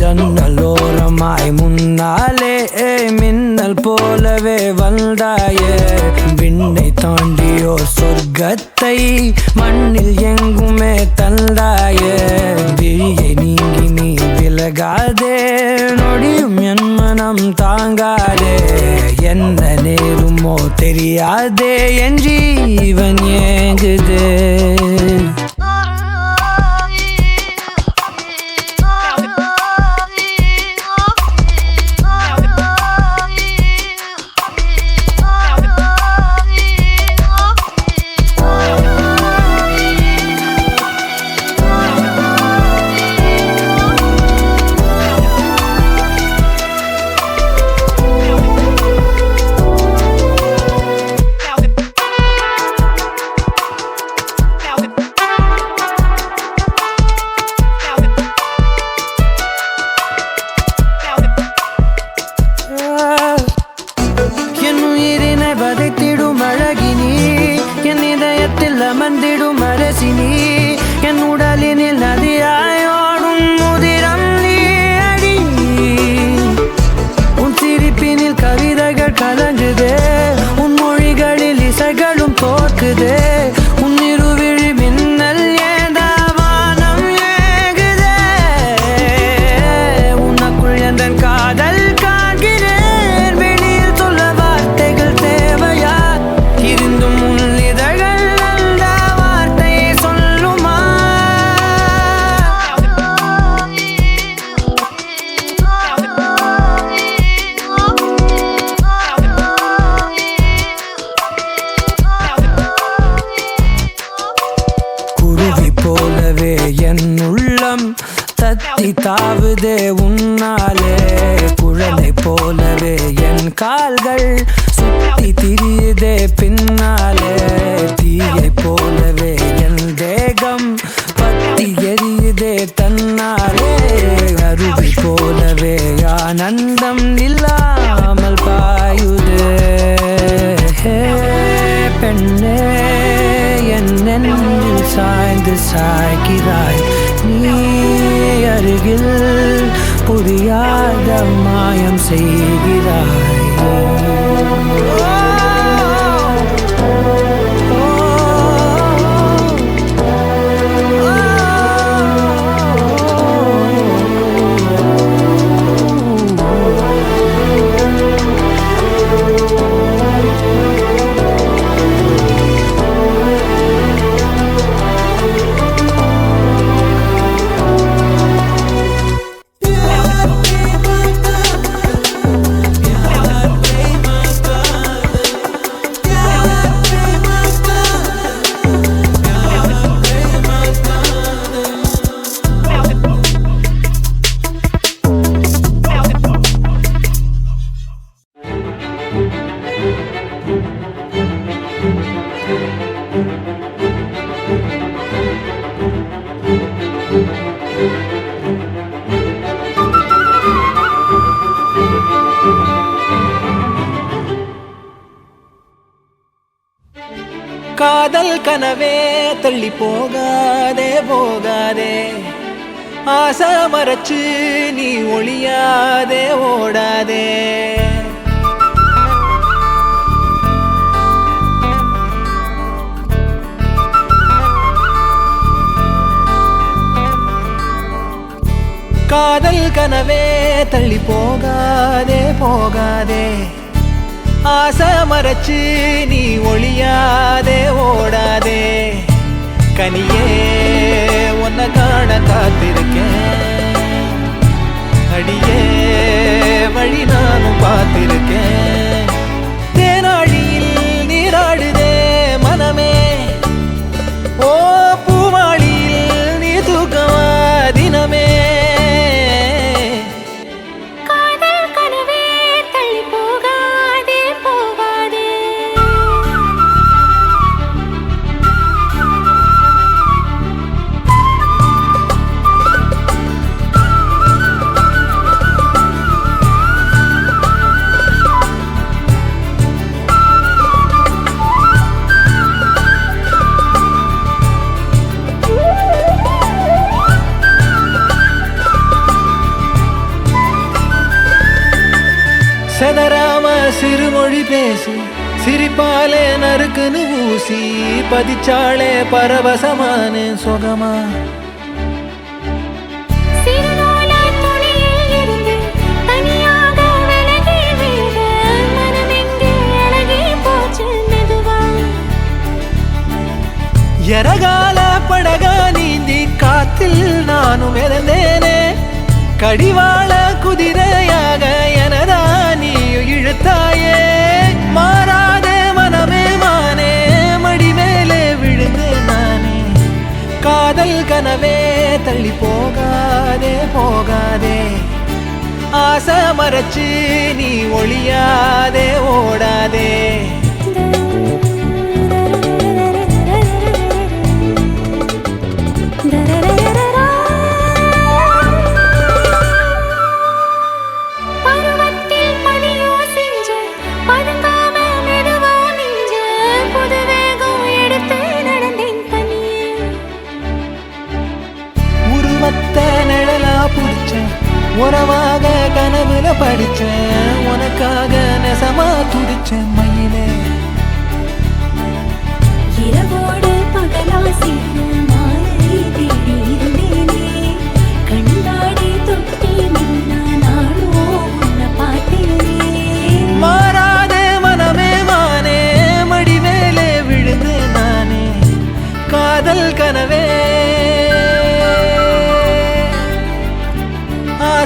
ஜன்னலோரமாய் முன்னாலே மின்னல் போலவே வந்தாயே. விண்ணை தாண்டியோ சொர்க்கத்தை மண்ணில் எங்குமே தந்தாயே. விழியை நீங்கி நீ விலகாதே நொடியும் என் மனம் தாங்காதே. என்ன நேருமோ தெரியாதே என் ஜீவன் ஏங்குதே காதல் கனவே தள்ளி போகாதே போகாதே. ஆசை மறைச்சு நீ ஒளியாதே ஓடாதே. காதல் கனவே தள்ளி போகாதே போகாதே. ஆசை மறைச்சு நீ ஒளியாதே ஓடாதே. கனியே உன்னை காண காத்திருக்கேன். செதறாம சிறுமொழி பேசி சிரிப்பாலே நறுக்குன்னு ஊசி பதிச்சாளே பரவசமான சுகமா? எரகால படகா நீந்தி காத்தில் நானும் இறந்தேனே கடிவாள குதிரையாக எனதா நீ இழுத்தாயே. மாறாதே மனமே மானே. மடி மேலே விழுந்து நானே. காதல் கனவே தள்ளி போகாதே போகாதே. ஆசை மறைச்சு நீ ஒளியாதே ஓடாதே.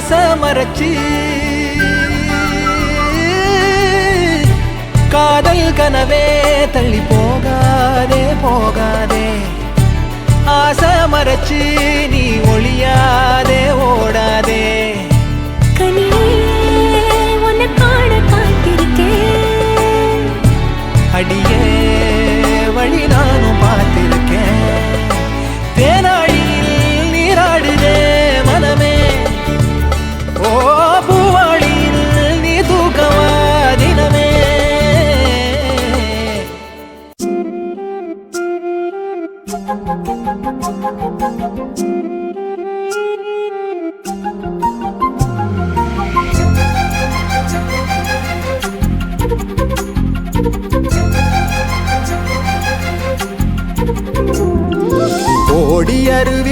ஆசை மறைச்சு. காதல் கனவே தள்ளி போகாதே போகாதே. ஆசை மறைச்சு நீ ஒளியாதே ஓடாதே. அடியே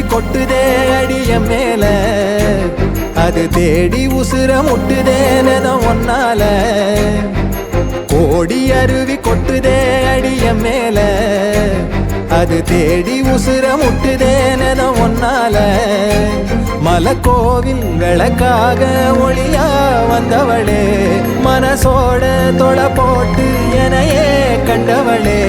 கொட்டுதே அடிய மேல. அது தேடி உசுர முட்டுதேனதான் ஒன்னால. கோடி அருவி கொட்டுதே அடிய மேல. அது தேடி உசுர முட்டுதேனதான் ஒன்னால. மலக்கோவில் விளக்காக ஒளியா வந்தவளே. மனசோட தொட போட்டு எனையே கண்டவளே.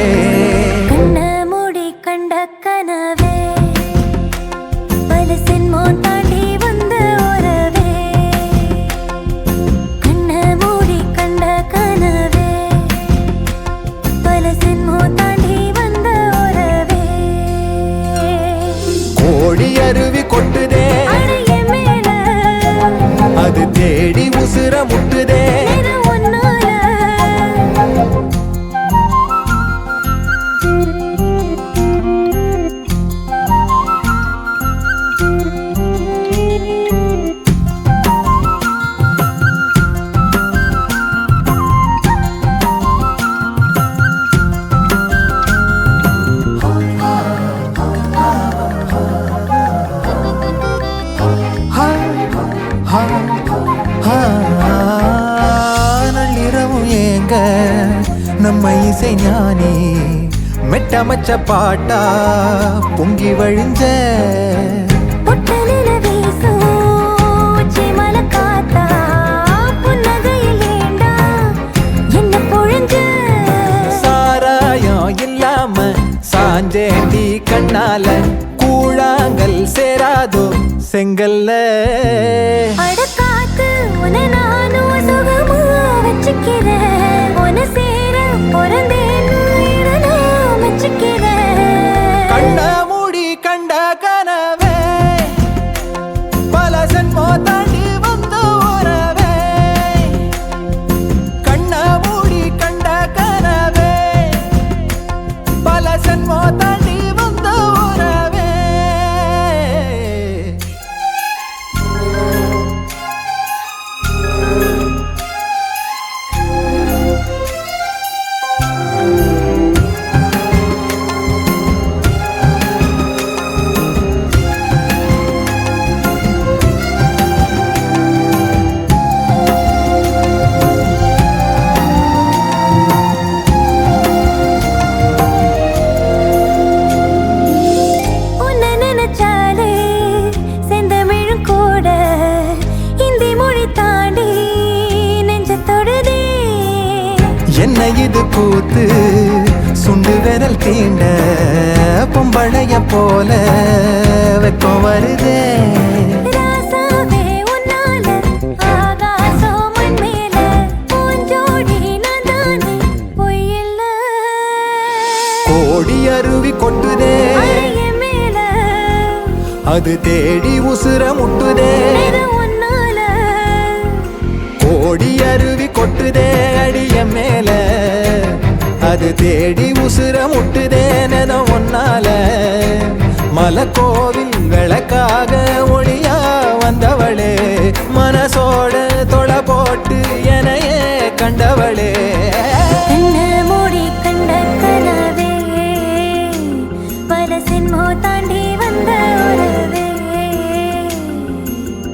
அருவி கொட்டுதே. அது தேடி உசுர முட்டுதே. என்ன பொழிஞ்ச? சாராயம் இல்லாம சாஞ்சேண்டி கண்ணால கூழாங்கல் சேராதோ? செங்கல்ல போல வெப்பம் வருதே. கோடி அருவி கொட்டுதே. அது தேடி உசுர முட்டுதே. கோடி அருவி கொட்டுதே அடிய மேலே. அது தேடி உசுர முட்டுதேனோ ஒன்னால. மலக்கோவில் விளக்காக ஒளியா வந்தவளே மனசோட தொலை போட்டு எனையே கண்டவளே.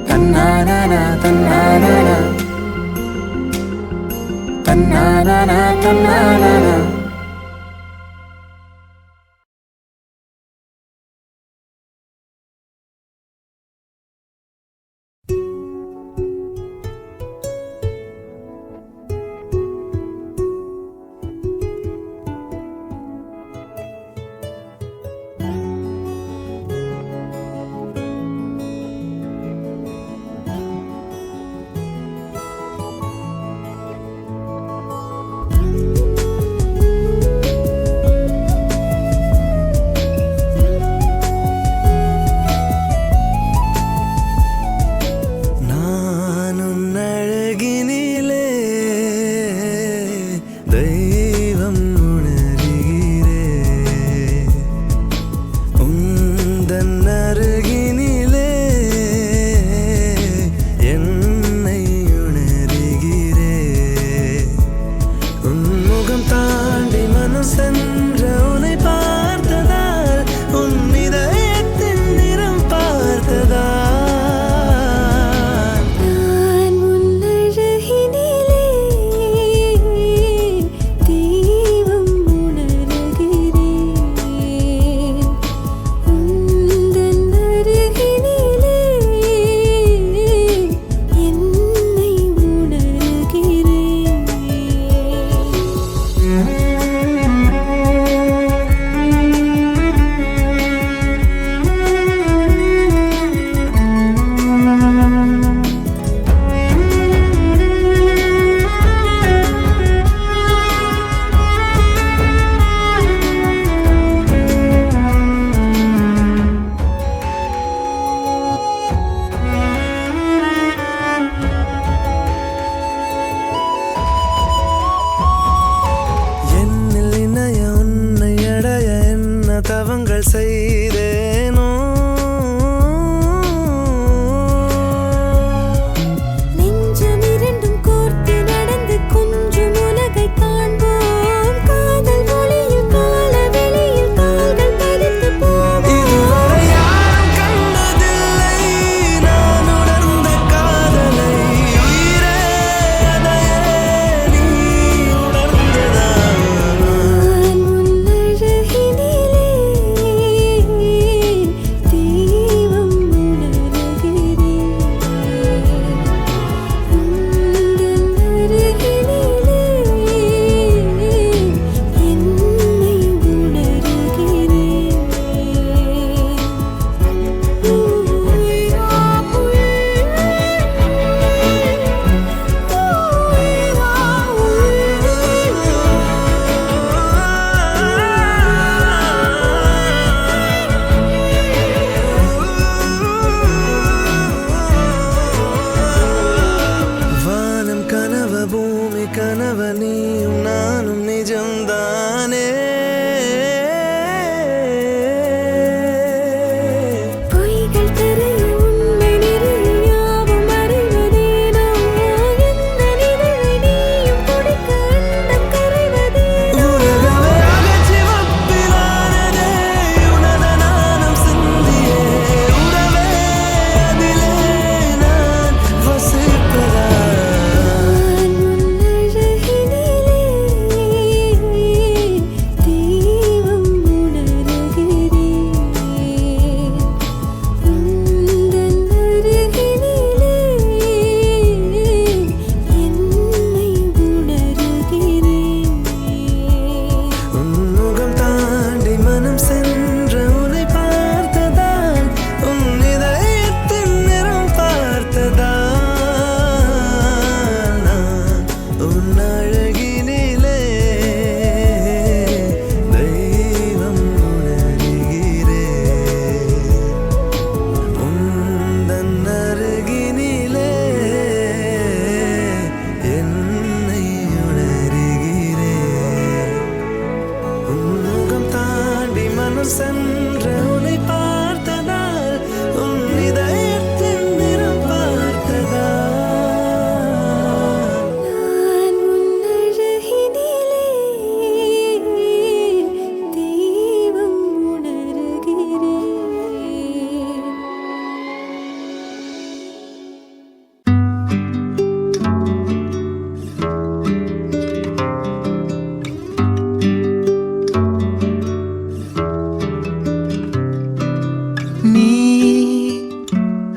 தன்னானா தன்னானா தன்னானா தன்னானா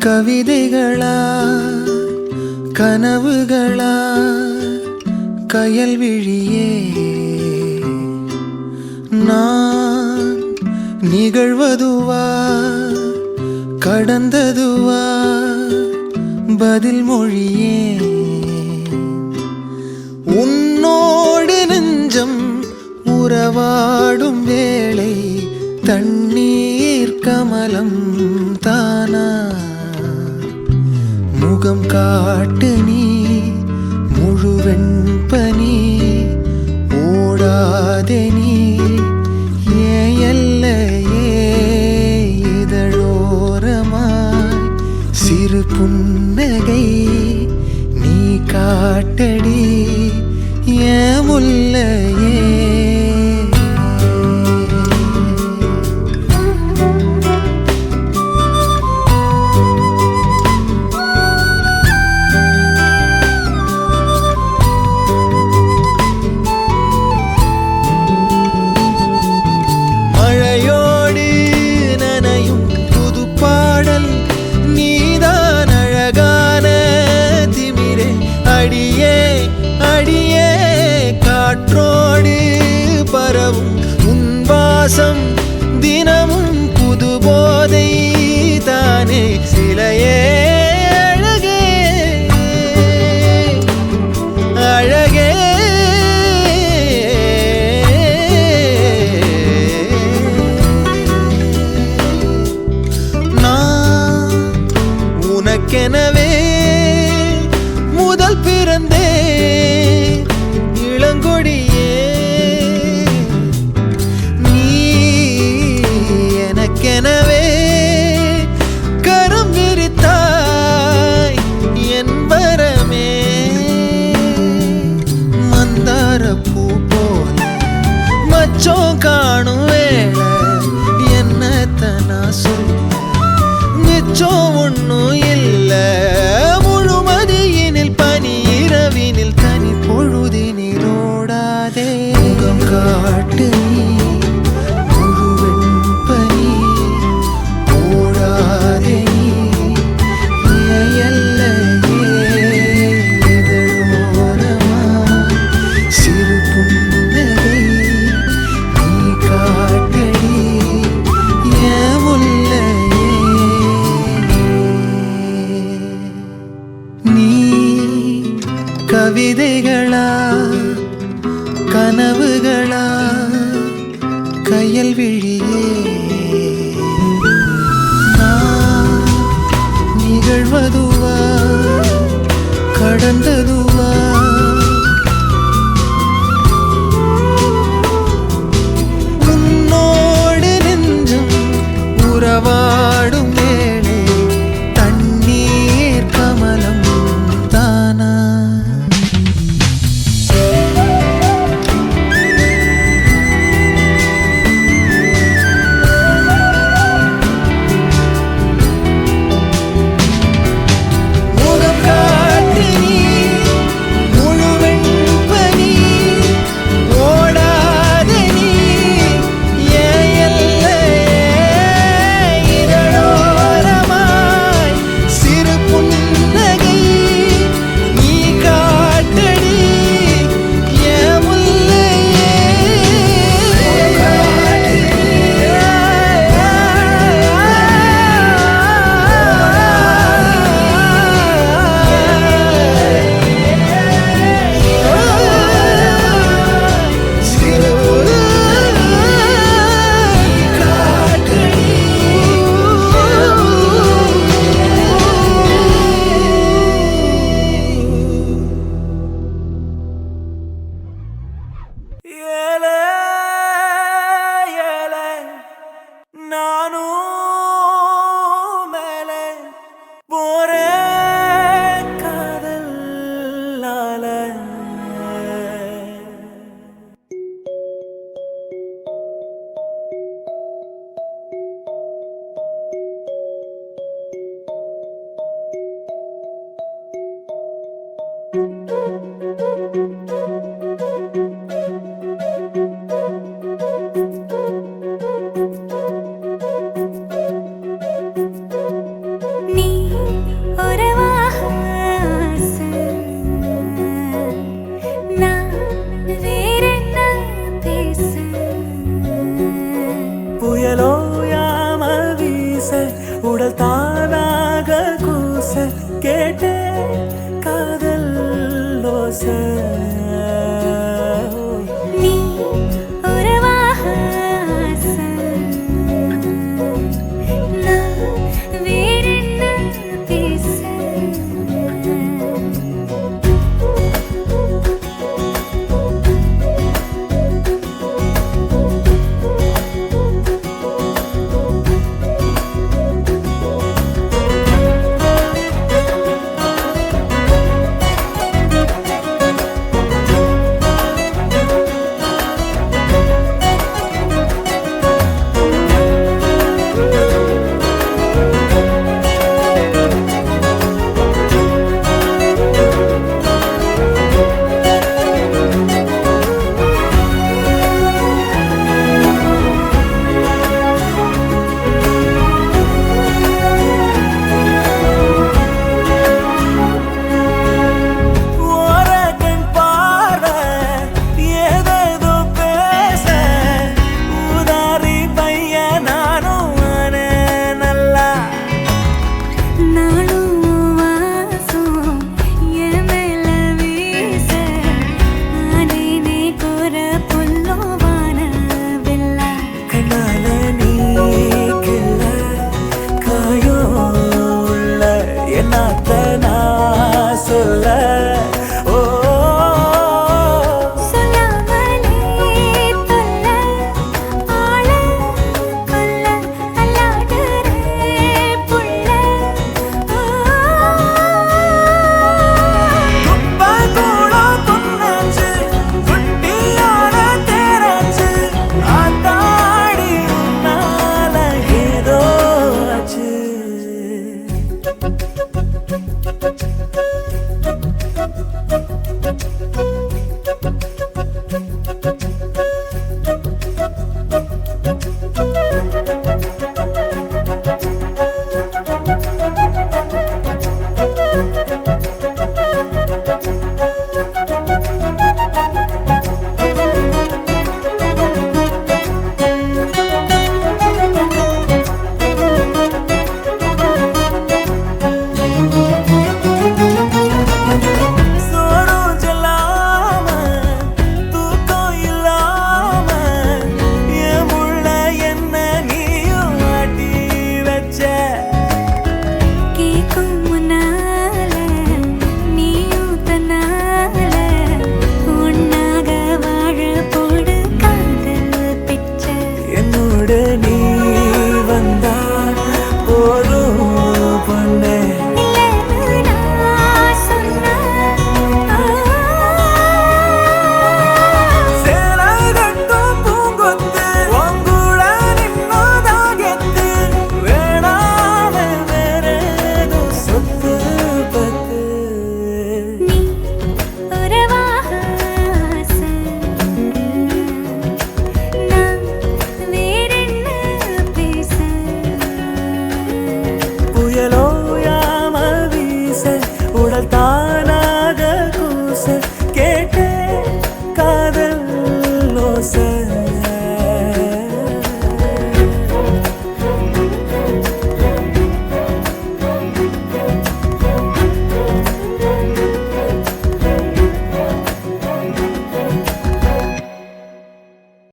கவிதைகளா கனவுகளா கயல் விழியே. நான் நிகழ்வதுவா கடந்ததுவா பதில் மொழியே. உன்னோடு நெஞ்சம் உறவாடும் வேளை தண்ணீர் கமலம் தானா? முகம் காட்டு நீ முழுவெண் பனி ஓடாதே நீ. ஏல்லையே இதழோரமாய் சிறு புன்னகை நீ காட்டடி. ஏ